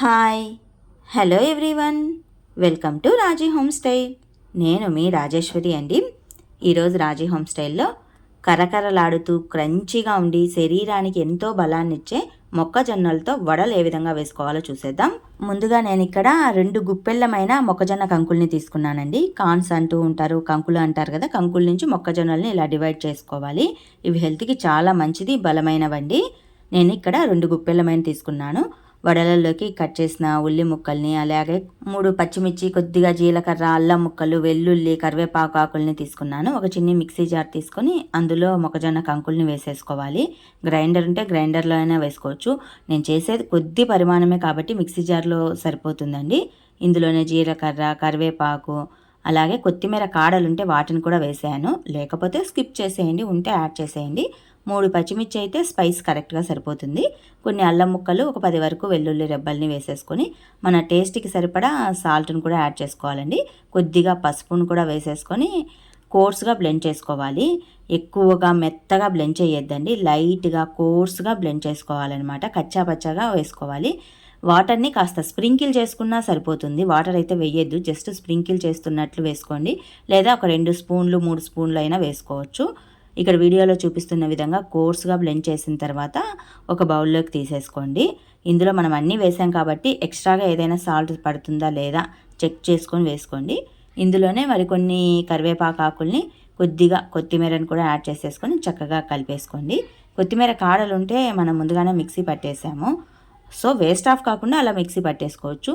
Hi. Hello everyone. Welcome to Raji home style. నేను మీ రాజేశ్వరి అండి. ఈరోజు రాజీ హోమ్ స్టైల్లో కరకరలాడుతూ క్రంచీగా ఉండి శరీరానికి ఎంతో బలాన్ని ఇచ్చే మొక్కజొన్నలతో వడలు ఏ విధంగా వేసుకోవాలో చూసేద్దాం. ముందుగా నేను ఇక్కడ రెండు గుప్పెళ్ళమైన మొక్కజొన్న కంకుల్ని తీసుకున్నానండి. కాన్స్ అంటూ ఉంటారు కంకులు అంటారు కదా కంకుల నుంచి మొక్కజొన్నల్ని ఇలా డివైడ్ చేసుకోవాలి. ఇవి హెల్త్కి చాలా మంచిది బలమైనవండి. నేను ఇక్కడ రెండు గుప్పెళ్ళమైన తీసుకున్నాను. వడలల్లోకి కట్ చేసిన ఉల్లి ముక్కల్ని అలాగే మూడు పచ్చిమిర్చి కొద్దిగా జీలకర్ర అల్లం ముక్కలు వెల్లుల్లి కరివేపాకు ఆకుల్ని తీసుకున్నాను. ఒక చిన్ని మిక్సీ జార్ తీసుకొని అందులో మొక్కజొన్న కంకుల్ని వేసేసుకోవాలి. గ్రైండర్ ఉంటే గ్రైండర్లో అయినా వేసుకోవచ్చు. నేను చేసేది కొద్ది పరిమాణమే కాబట్టి మిక్సీ జార్లో సరిపోతుందండి. ఇందులోనే జీలకర్ర కరివేపాకు అలాగే కొత్తిమీర కాడలు ఉంటే వాటిని కూడా వేసాను. లేకపోతే స్కిప్ చేసేయండి ఉంటే యాడ్ చేసేయండి. మూడు పచ్చిమిర్చి అయితే స్పైస్ కరెక్ట్గా సరిపోతుంది. కొన్ని అల్లం ముక్కలు ఒక పది వరకు వెల్లుల్లి రెబ్బల్ని వేసేసుకొని మన టేస్ట్కి సరిపడా సాల్ట్ని కూడా యాడ్ చేసుకోవాలండి. కొద్దిగా పసుపును కూడా వేసేసుకొని కోర్స్గా బ్లెండ్ చేసుకోవాలి. ఎక్కువగా మెత్తగా బ్లెండ్ చేయొద్దండి. లైట్గా కోర్స్గా బ్లెండ్ చేసుకోవాలన్నమాట. కచ్చాపచ్చగా వేసుకోవాలి. వాటర్ని కాస్త స్ప్రింకిల్ చేసుకున్నా సరిపోతుంది. వాటర్ అయితే వేయద్దు. జస్ట్ స్ప్రింకిల్ చేస్తున్నట్లు వేసుకోండి. లేదా ఒక రెండు స్పూన్లు మూడు స్పూన్లు అయినా వేసుకోవచ్చు. ఇక్కడ వీడియోలో చూపిస్తున్న విధంగా కోర్స్గా బ్లెండ్ చేసిన తర్వాత ఒక బౌల్లోకి తీసేసుకోండి. ఇందులో మనం అన్నీ వేసాం కాబట్టి ఎక్స్ట్రాగా ఏదైనా సాల్ట్ పడుతుందా లేదా చెక్ చేసుకొని వేసుకోండి. ఇందులోనే మరికొన్ని కరివేపాకు ఆకుల్ని కొద్దిగా కొత్తిమీరని కూడా యాడ్ చేసేసుకొని చక్కగా కలిపేసుకోండి. కొత్తిమీర కాడలు ఉంటే మనం ముందుగానే మిక్సీ పట్టేసాము. సో వేస్ట్ ఆఫ్ కాకుండా అలా మిక్సీ పట్టేసుకోవచ్చు.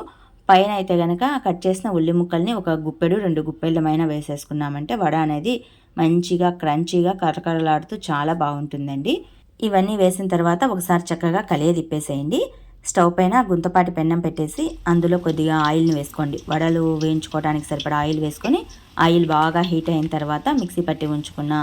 పైన అయితే కనుక కట్ చేసిన ఉల్లి ముక్కల్ని ఒక గుప్పెడు రెండు గుప్పెళ్ళమైన వేసేసుకున్నామంటే వడ అనేది మంచిగా క్రంచీగా కరకరలాడుతూ చాలా బాగుంటుందండి. ఇవన్నీ వేసిన తర్వాత ఒకసారి చక్కగా కలియ తిప్పేసేయండి. స్టవ్ పైన గుంతపాటి పెన్నం పెట్టేసి అందులో కొద్దిగా ఆయిల్ని వేసుకోండి. వడలు వేయించుకోవడానికి సరిపడా ఆయిల్ వేసుకొని ఆయిల్ బాగా హీట్ అయిన తర్వాత మిక్సీ పట్టి ఉంచుకున్న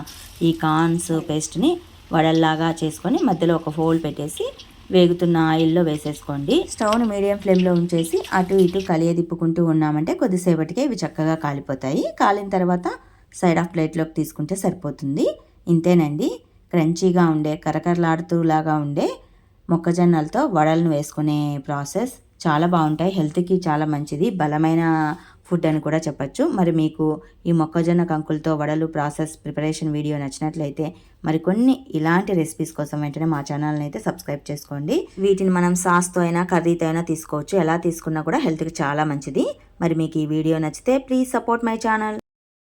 ఈ కార్న్స్ పేస్ట్ని వడల్లాగా చేసుకొని మధ్యలో ఒక ఫోల్డ్ పెట్టేసి వేగుతున్న ఆయిల్లో వేసేసుకోండి. స్టవ్ను మీడియం ఫ్లేమ్లో ఉంచేసి అటు ఇటు కలియ తిప్పుకుంటూ ఉన్నామంటే కొద్దిసేపటికే ఇవి చక్కగా కాలిపోతాయి. కాలిన తర్వాత సైడ్ ఆఫ్ ప్లేట్లోకి తీసుకుంటే సరిపోతుంది. ఇంతేనండి. క్రంచీగా ఉండే కరకరలాడుతూలాగా ఉండే మొక్కజొన్నలతో వడలను వేసుకునే ప్రాసెస్ చాలా బాగుంటాయి. హెల్త్కి చాలా మంచిది. బలమైన ఫుడ్ అని కూడా చెప్పచ్చు. మరి మీకు ఈ మొక్కజొన్న కంకులతో వడలు ప్రాసెస్ ప్రిపరేషన్ వీడియో నచ్చినట్లయితే మరికొన్ని ఇలాంటి రెసిపీస్ కోసం వెంటనే మా ఛానల్ని అయితే సబ్స్క్రైబ్ చేసుకోండి. వీటిని మనం సాస్తో అయినా కర్రీతో అయినా తీసుకోవచ్చు. ఎలా తీసుకున్నా కూడా హెల్త్కి చాలా మంచిది. మరి మీకు ఈ వీడియో నచ్చితే ప్లీజ్ సపోర్ట్ మై ఛానల్.